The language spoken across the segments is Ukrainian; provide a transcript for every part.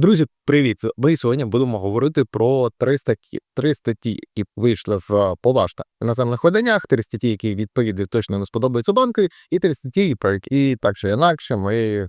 Друзі, привіт! Ми сьогодні будемо говорити про три статті, три статті, які вийшли в е, Полаш та іноземних виданнях, три статті, які відповідно точно не сподобаються банку, і три статті, про які так чи інакше ми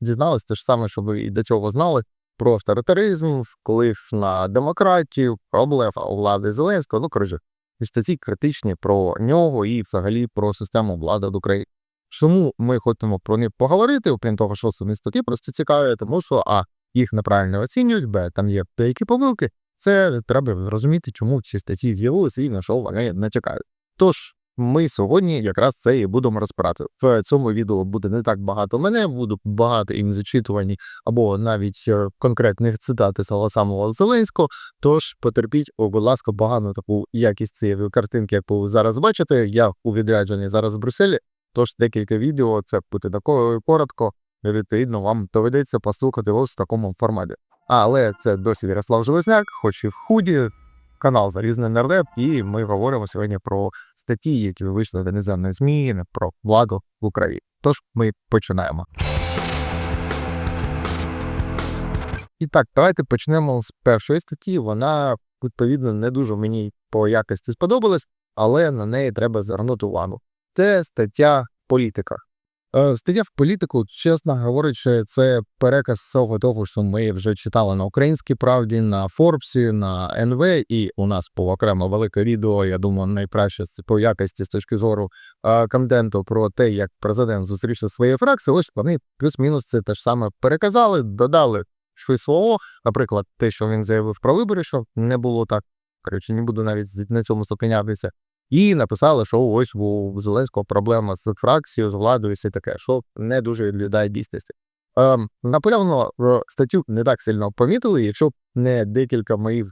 дізналися те ж саме, що ви і до цього знали про авторитаризм, вплив на демократію, проблем влади Зеленського. Ну коротше, статті критичні про нього і взагалі про систему влади в Україні. Чому ми хочемо про них поговорити, окрім того, що самі статті просто цікаві, тому що а їх неправильно оцінюють, б там є деякі помилки. Це треба зрозуміти, чому ці статті з'явилися і на що вони не чекають. Тож ми сьогодні якраз це і будемо розбирати. В цьому відео буде не так багато мене, буду багато їм зачитувані або навіть е, конкретних цитат з самого Зеленського. Тож потерпіть, будь ласка, погану таку якість цієї картинки, яку ви зараз бачите. Я у відрядженні зараз в Брюсселі. Тож декілька відео це буде такою коротко. Відповідно, вам доведеться послухати ось в такому форматі. Але це досі Ярослав Железняк, хоч і в худі, канал Залізний Нардеп, і ми говоримо сьогодні про статті, які вийшли до неземної ЗМІ, про владу в Україні. Тож ми починаємо. І так, давайте почнемо з першої статті. Вона, відповідно, не дуже мені по якості сподобалась, але на неї треба звернути увагу. Це стаття політика. Е, Стаття в політику, чесно говорячи, це переказ всього того, що ми вже читали на українській правді, на Форбсі, на НВ, і у нас було окремо велике відео. Я думаю, найкраще по якості з точки зору е, контенту про те, як президент зустрівся своєю фракцією. Ось вони плюс-мінус це те ж саме переказали, додали щось свого. Наприклад, те, що він заявив про вибори, що не було так. Коротше, не буду навіть на цьому зупинятися. І написали, що ось у Зеленського проблема з фракцією, з владою, і таке, що не дуже відповідає дійсності. Ем, напевно, статтю не так сильно помітили, якщо б не декілька моїх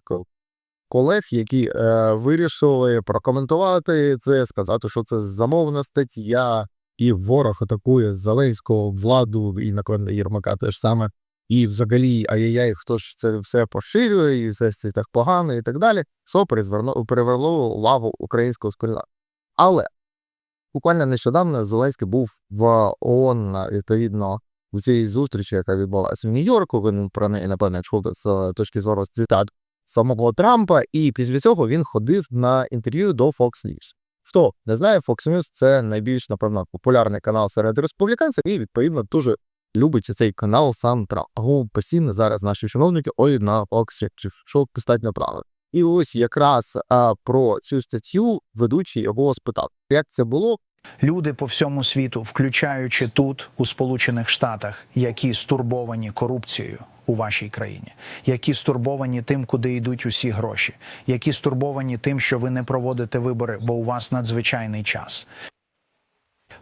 колег, які е, вирішили прокоментувати це, сказати, що це замовна стаття, і ворог атакує Зеленського владу, і напевно Єрмака теж саме. І взагалі, ай-яй-яй, хто ж це все поширює, і це, це так погано, і так далі. Перезверно- перевернуло увагу українського скульна. Але буквально нещодавно Зеленський був в ООН, відповідно, у цій зустрічі, яка відбулася в Нью-Йорку. Він про неї, напевне, чув з точки зору цитат самого Трампа, і після цього він ходив на інтерв'ю до Fox News. Хто не знає, Fox News – це найбільш, напевно, популярний канал серед республіканців, і відповідно дуже любить цей канал сам Трамп. Або постійно зараз наші чиновники ой на Фоксі, чи що достатньо правильно. І ось якраз а, про цю статтю ведучий його спитав, як це було. Люди по всьому світу, включаючи тут, у Сполучених Штатах, які стурбовані корупцією у вашій країні, які стурбовані тим, куди йдуть усі гроші, які стурбовані тим, що ви не проводите вибори, бо у вас надзвичайний час.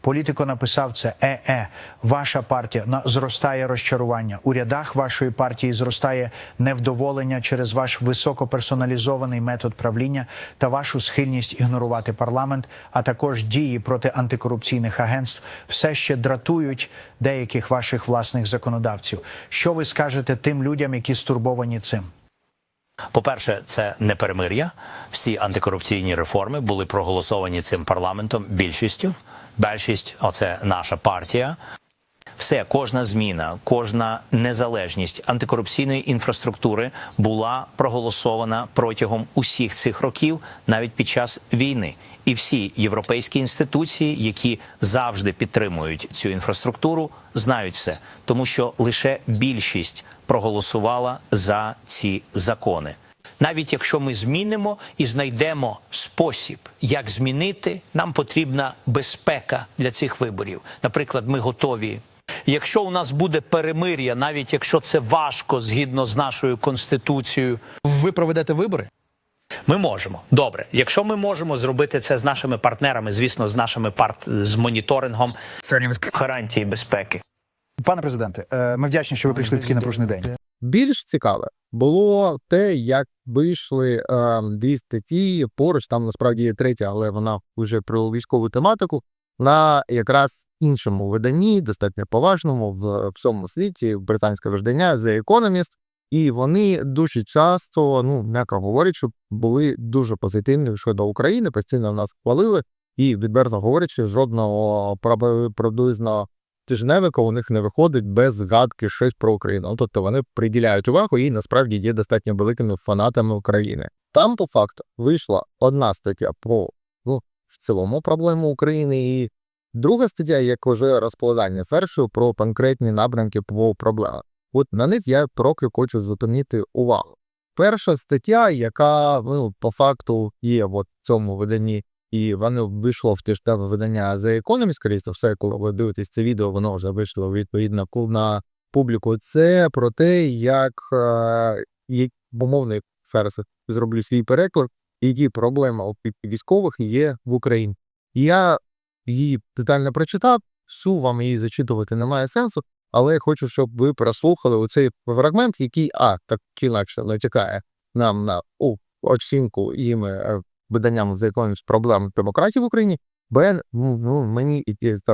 Політико написав це е-е, ваша партія на зростає розчарування. У рядах вашої партії зростає невдоволення через ваш високоперсоналізований метод правління та вашу схильність ігнорувати парламент, а також дії проти антикорупційних агентств все ще дратують деяких ваших власних законодавців. Що ви скажете тим людям, які стурбовані цим? По-перше, це не перемир'я. Всі антикорупційні реформи були проголосовані цим парламентом більшістю. Більшість оце наша партія. Все, кожна зміна, кожна незалежність антикорупційної інфраструктури була проголосована протягом усіх цих років, навіть під час війни. І всі європейські інституції, які завжди підтримують цю інфраструктуру, знають це, тому що лише більшість проголосувала за ці закони. Навіть якщо ми змінимо і знайдемо спосіб, як змінити, нам потрібна безпека для цих виборів. Наприклад, ми готові. Якщо у нас буде перемир'я, навіть якщо це важко згідно з нашою конституцією, Ви проведете вибори? ми можемо. Добре, якщо ми можемо зробити це з нашими партнерами, звісно, з нашими парт з моніторингом гарантії безпеки. Пане президенте, е, ми вдячні, що ви прийшли в такий напружений день. Більш цікаве було те, як вийшли е, дві статті поруч. Там насправді є третя, але вона вже про військову тематику. На якраз іншому виданні, достатньо поважному в всьому світі, британське видання The Economist. І вони дуже часто, ну м'яко говорячи, були дуже позитивні щодо України, постійно нас хвалили. І відверто говорячи, жодного приблизно тижневика у них не виходить без згадки щось про Україну. Ну, тобто вони приділяють увагу і насправді є достатньо великими фанатами України. Там, по факту, вийшла одна стаття про ну, в цілому проблему України, і друга стаття, як уже розкладання першою про конкретні напрямки по проблемах. От на них я трохи хочу зупинити увагу. Перша стаття, яка ну, по факту є в цьому виданні, і воно вийшло в тижневе видання The Economist, скоріше все, коли ви дивитесь це відео, воно вже вийшло відповідно на публіку. Це про те, як, е, як умовний ферс зроблю свій переклад, які проблеми у військових є в Україні. Я її детально прочитав, всю вам її зачитувати немає сенсу, але я хочу, щоб ви прослухали оцей фрагмент, який а так інакше натякає нам на у оцінку їми е, виданням за якимось проблем демократії в Україні. Б, ну, ну мені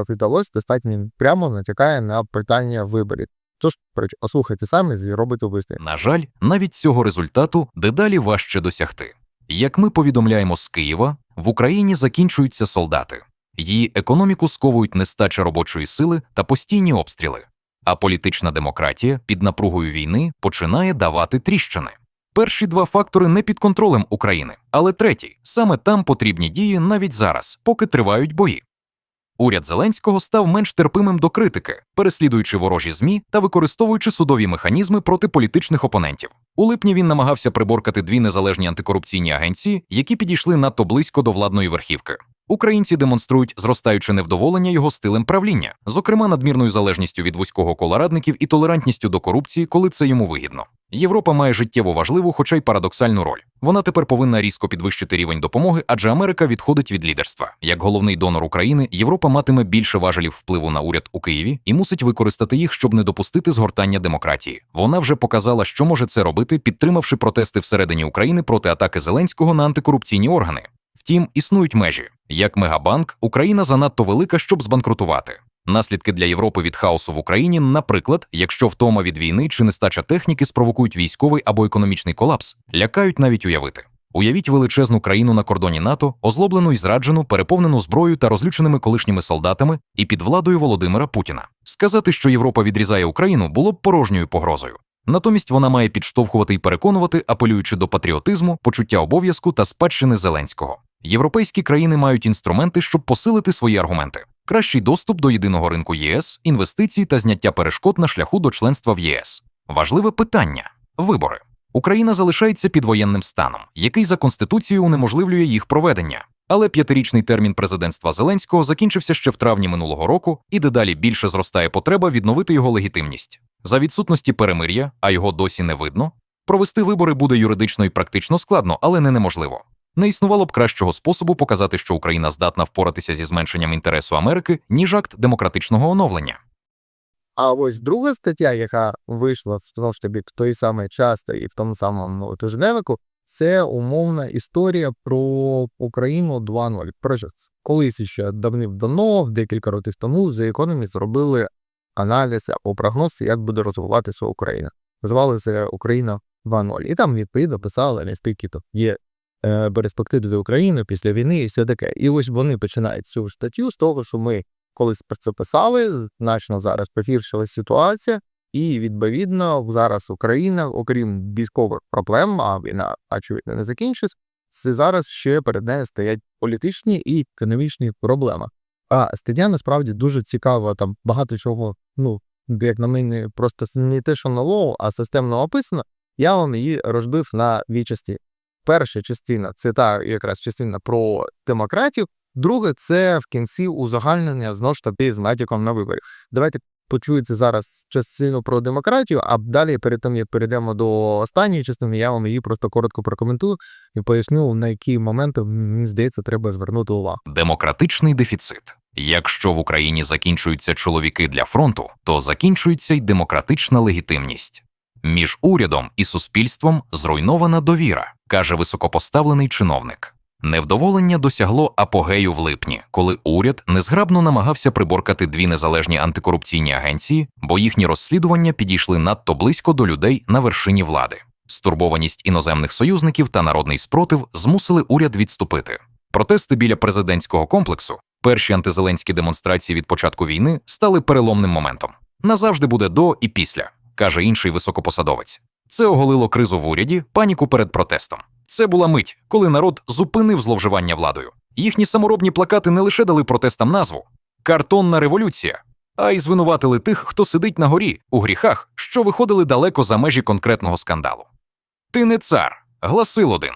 вдалося достатньо прямо натякає на питання виборів. Тож, послухайте самі і робите висновки. На жаль, навіть цього результату дедалі важче досягти. Як ми повідомляємо з Києва, в Україні закінчуються солдати. Її економіку сковують нестача робочої сили та постійні обстріли. А політична демократія під напругою війни починає давати тріщини. Перші два фактори не під контролем України, але третій саме там потрібні дії навіть зараз, поки тривають бої. Уряд Зеленського став менш терпимим до критики, переслідуючи ворожі змі та використовуючи судові механізми проти політичних опонентів. У липні він намагався приборкати дві незалежні антикорупційні агенції, які підійшли надто близько до владної верхівки. Українці демонструють зростаюче невдоволення його стилем правління, зокрема надмірною залежністю від вузького кола радників і толерантністю до корупції, коли це йому вигідно. Європа має життєво важливу, хоча й парадоксальну роль. Вона тепер повинна різко підвищити рівень допомоги, адже Америка відходить від лідерства. Як головний донор України, Європа матиме більше важелів впливу на уряд у Києві і мусить використати їх, щоб не допустити згортання демократії. Вона вже показала, що може це робити, підтримавши протести всередині України проти атаки Зеленського на антикорупційні органи. Втім, існують межі. Як мегабанк, Україна занадто велика, щоб збанкрутувати. Наслідки для Європи від хаосу в Україні, наприклад, якщо втома від війни чи нестача техніки спровокують військовий або економічний колапс, лякають навіть уявити. Уявіть величезну країну на кордоні НАТО, озлоблену і зраджену, переповнену зброєю та розлюченими колишніми солдатами і під владою Володимира Путіна. Сказати, що Європа відрізає Україну, було б порожньою погрозою. Натомість вона має підштовхувати і переконувати, апелюючи до патріотизму, почуття обов'язку та спадщини Зеленського. Європейські країни мають інструменти, щоб посилити свої аргументи: кращий доступ до єдиного ринку ЄС, інвестиції та зняття перешкод на шляху до членства в ЄС. Важливе питання вибори. Україна залишається під воєнним станом, який за конституцією унеможливлює їх проведення. Але п'ятирічний термін президентства Зеленського закінчився ще в травні минулого року, і дедалі більше зростає потреба відновити його легітимність. За відсутності перемир'я, а його досі не видно, провести вибори буде юридично і практично складно, але не неможливо. Не існувало б кращого способу показати, що Україна здатна впоратися зі зменшенням інтересу Америки, ніж акт демократичного оновлення. А ось друга стаття, яка вийшла знову ж таки в той самий час і в тому самому ну, тижневику, це умовна історія про Україну 2.0 Projects. Колись ще давним-давно, декілька років тому, The Economist зробили аналіз або прогноз, як буде розвиватися Україна. Звали це Україна 2.0. І там відповідно писали, наскільки то є перспективи для України після війни і все таке. І ось вони починають цю статтю з того, що ми колись про це писали, значно зараз погіршилась ситуація, і відповідно зараз Україна, окрім військових проблем, а війна очевидно не закінчиться, це зараз ще перед нею стоять політичні і економічні проблеми. А стаття насправді дуже цікава, там багато чого, ну як на мене, просто не те, що нового, а системно описано. Я вам її розбив на дві частини. Перша частина це та якраз частина про демократію. Друге, це в кінці узагальнення знову ж таки з натяком на виборів. Давайте почуєте зараз частину про демократію, а далі перед тим як перейдемо до останньої частини, я вам її просто коротко прокоментую і поясню, на які моменти мені здається треба звернути увагу. Демократичний дефіцит. Якщо в Україні закінчуються чоловіки для фронту, то закінчується й демократична легітимність. Між урядом і суспільством зруйнована довіра, каже високопоставлений чиновник. Невдоволення досягло апогею в липні, коли уряд незграбно намагався приборкати дві незалежні антикорупційні агенції, бо їхні розслідування підійшли надто близько до людей на вершині влади. Стурбованість іноземних союзників та народний спротив змусили уряд відступити. Протести біля президентського комплексу, Перші антизеленські демонстрації від початку війни стали переломним моментом. Назавжди буде до і після, каже інший високопосадовець. Це оголило кризу в уряді, паніку перед протестом. Це була мить, коли народ зупинив зловживання владою. Їхні саморобні плакати не лише дали протестам назву картонна революція, а й звинуватили тих, хто сидить на горі у гріхах, що виходили далеко за межі конкретного скандалу. Ти не цар, гласил один.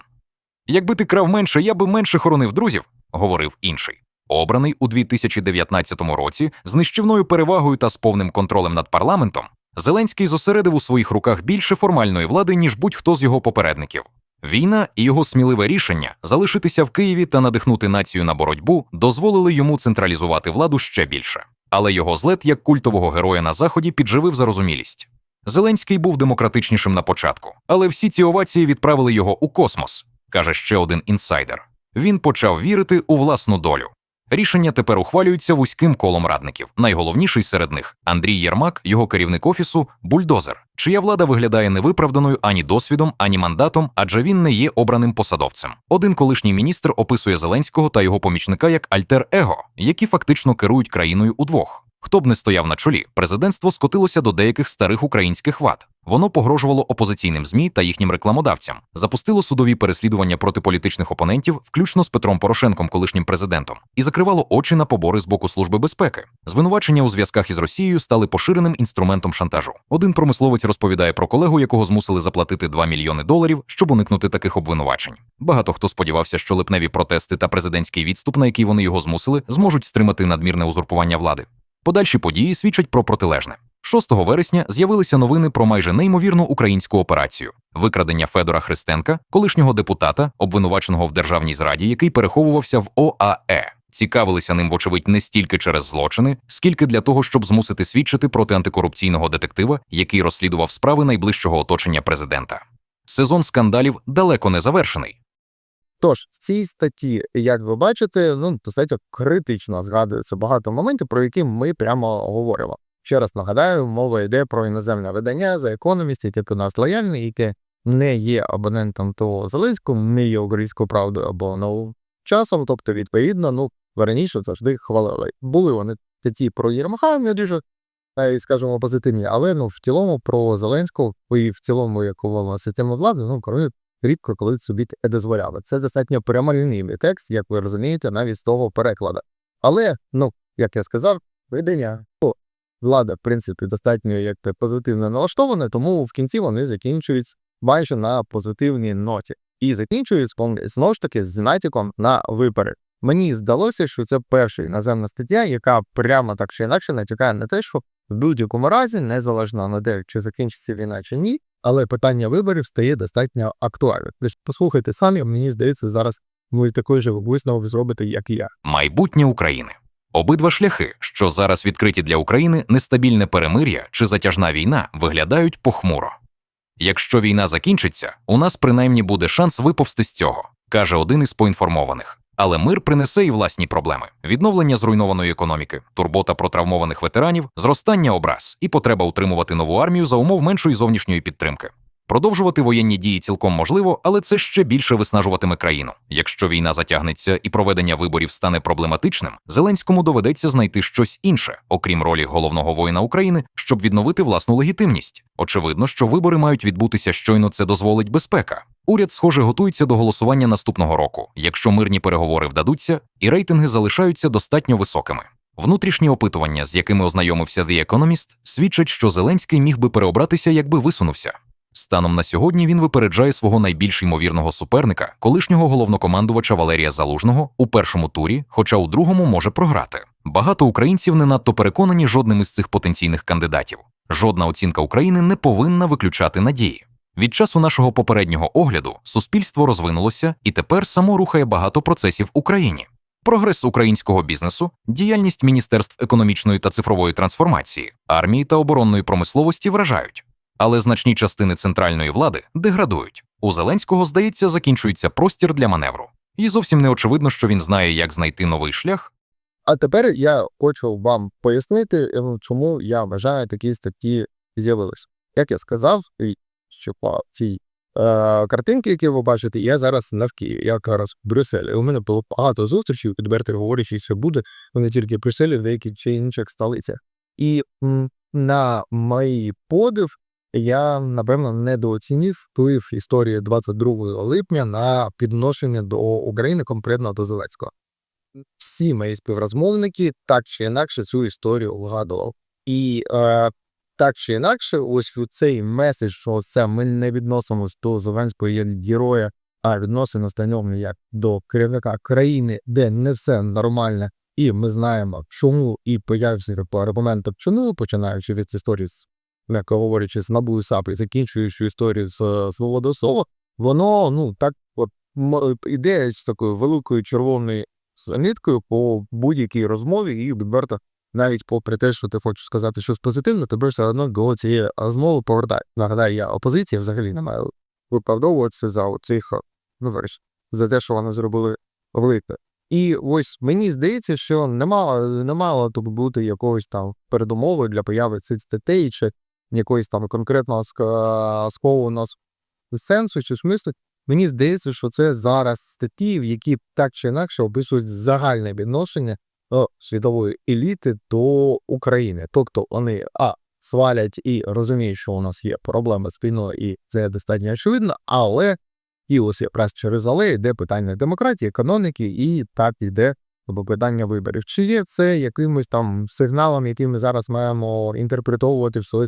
Якби ти крав менше, я би менше хоронив друзів, говорив інший. Обраний у 2019 році з нищівною перевагою та з повним контролем над парламентом, Зеленський зосередив у своїх руках більше формальної влади, ніж будь-хто з його попередників. Війна і його сміливе рішення залишитися в Києві та надихнути націю на боротьбу дозволили йому централізувати владу ще більше. Але його злет як культового героя на заході підживив зарозумілість. Зеленський був демократичнішим на початку, але всі ці овації відправили його у космос, каже ще один інсайдер. Він почав вірити у власну долю. Рішення тепер ухвалюються вузьким колом радників. Найголовніший серед них Андрій Єрмак, його керівник офісу, бульдозер, чия влада виглядає невиправданою ані досвідом, ані мандатом, адже він не є обраним посадовцем. Один колишній міністр описує Зеленського та його помічника як альтер-его, які фактично керують країною удвох. Хто б не стояв на чолі, президентство скотилося до деяких старих українських вад. Воно погрожувало опозиційним змі та їхнім рекламодавцям, запустило судові переслідування проти політичних опонентів, включно з Петром Порошенком, колишнім президентом, і закривало очі на побори з боку служби безпеки. Звинувачення у зв'язках із Росією стали поширеним інструментом шантажу. Один промисловець розповідає про колегу, якого змусили заплатити 2 мільйони доларів, щоб уникнути таких обвинувачень. Багато хто сподівався, що липневі протести та президентський відступ, на який вони його змусили, зможуть стримати надмірне узурпування влади. Подальші події свідчать про протилежне. 6 вересня з'явилися новини про майже неймовірну українську операцію викрадення Федора Христенка, колишнього депутата, обвинуваченого в державній зраді, який переховувався в ОАЕ. Цікавилися ним, вочевидь, не стільки через злочини, скільки для того, щоб змусити свідчити проти антикорупційного детектива, який розслідував справи найближчого оточення президента. Сезон скандалів далеко не завершений. Тож, в цій статті, як ви бачите, ну достатньо критично згадується багато моментів, про які ми прямо говоримо. Ще раз нагадаю, мова йде про іноземне видання за Economist, яке до нас лояльне, яке не є абонентом того Зеленського, не є українською правдою або новим часом. Тобто, відповідно, ну раніше завжди хвалили. Були вони статті про Єрмаха, не дуже, скажімо, позитивні, але ну в цілому про Зеленського і в цілому як система влади, ну коли рідко коли собі таке дозволяли. Це достатньо прямолінійний текст, як ви розумієте, навіть з того перекладу. Але, ну, як я сказав, видання, влада, в принципі, достатньо як то позитивно налаштована, тому в кінці вони закінчують майже на позитивній ноті. І закінчують знову ж таки з натяком на виперед. Мені здалося, що це перша іноземна стаття, яка прямо так чи інакше натякає на те, що в будь-якому разі, незалежно на те, чи закінчиться війна чи ні, але питання виборів стає достатньо актуальним. Тож послухайте самі, мені здається, зараз ви такий же висновок зробите, як і я. майбутнє України. Обидва шляхи, що зараз відкриті для України, нестабільне перемир'я чи затяжна війна, виглядають похмуро. Якщо війна закінчиться, у нас принаймні буде шанс виповзти з цього, каже один із поінформованих. Але мир принесе і власні проблеми: відновлення зруйнованої економіки, турбота про травмованих ветеранів, зростання образ і потреба утримувати нову армію за умов меншої зовнішньої підтримки. Продовжувати воєнні дії цілком можливо, але це ще більше виснажуватиме країну. Якщо війна затягнеться і проведення виборів стане проблематичним, Зеленському доведеться знайти щось інше, окрім ролі головного воїна України, щоб відновити власну легітимність. Очевидно, що вибори мають відбутися щойно це дозволить безпека. Уряд, схоже, готується до голосування наступного року, якщо мирні переговори вдадуться, і рейтинги залишаються достатньо високими. Внутрішні опитування, з якими ознайомився The Economist, свідчать, що Зеленський міг би переобратися, якби висунувся. Станом на сьогодні він випереджає свого найбільш ймовірного суперника, колишнього головнокомандувача Валерія Залужного, у першому турі, хоча у другому може програти. Багато українців не надто переконані жодним із цих потенційних кандидатів. Жодна оцінка України не повинна виключати надії. Від часу нашого попереднього огляду суспільство розвинулося і тепер само рухає багато процесів в Україні. Прогрес українського бізнесу, діяльність міністерств економічної та цифрової трансформації, армії та оборонної промисловості вражають. Але значні частини центральної влади деградують. У Зеленського, здається, закінчується простір для маневру. І зовсім не очевидно, що він знає, як знайти новий шлях. А тепер я хочу вам пояснити, е, ну, чому я вважаю такі статті з'явилися. Як я сказав, що по цій картинки, які ви бачите, я зараз не в Києві, я якраз в Брюсселі. У мене було багато зустрічей, відверто говорячи, що буде, вони тільки в Брюсселі, в деяких чи інших столицях. І м, на мій подив, я напевно недооцінив вплив історії 22 липня на підношення до України, конкретно до Зеленського. Всі мої співрозмовники так чи інакше цю історію вгадував. І е, так чи інакше, ось у цей меседж, що це ми не відносимось до Зеленського як героя, а відносимося до як до керівника країни, де не все нормально, і ми знаємо, чому і появився по аргументам, чому, починаючи від історії з м'яко говорячи, з НАБУ і закінчуючи історію з е, Свобода Слова, воно ну так от іде з такою великою червоною ниткою по будь-якій розмові, і відверто навіть попри те, що ти хочеш сказати щось позитивне, тебе все одно до цієї розмови повертає. Нагадаю, я опозиція взагалі не маю виправдовуватися за цих, ну за те, що вони зробили велике. І ось мені здається, що немало, не мало тут бути якогось там передумови для появи цих статей чи якоїсь там конкретного скованого сенсу чи смислу. Мені здається, що це зараз статті, в які так чи інакше описують загальне відношення світової еліти до України. Тобто вони а свалять і розуміють, що у нас є проблеми з і це достатньо очевидно, але і ось якраз через але йде питання демократії, економіки, і так йде або питання виборів. Чи є це якимось там сигналом, який ми зараз маємо інтерпретовувати в свою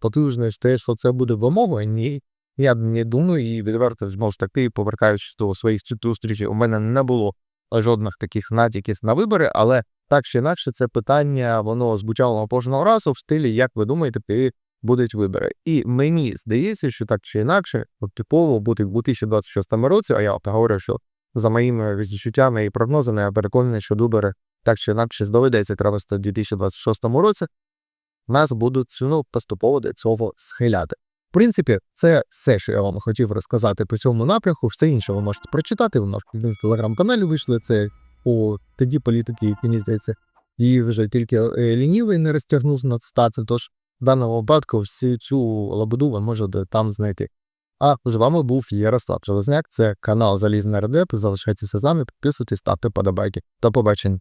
потужність, те, що це буде вимогою? Ні. Я не думаю, і відверто знову ж таки, повертаючись до своїх зустрічей, у мене не було жодних таких натяків на вибори, але так чи інакше, це питання воно звучало кожного разу в стилі, як ви думаєте, коли будуть вибори. І мені здається, що так чи інакше, типово бути в 2026 році, а я говорю, що за моїми відчуттями і прогнозами, я переконаний, що вибори так чи інакше доведеться провести в 2026 році, нас будуть ну, поступово до цього схиляти. Принципі, це все, що я вам хотів розказати по цьому напрямку. Все інше ви можете прочитати. У нас в телеграм-каналі вийшли це у тоді політики, мені здається, і вже тільки е, лінівий не розтягнув на стаці. Тож в даному випадку всю цю лабуду ви можете там знайти. А з вами був Ярослав Железняк. Це канал Залізний Редеп. Залишайтеся з нами, підписуйтесь, ставте подобайки. До побачення.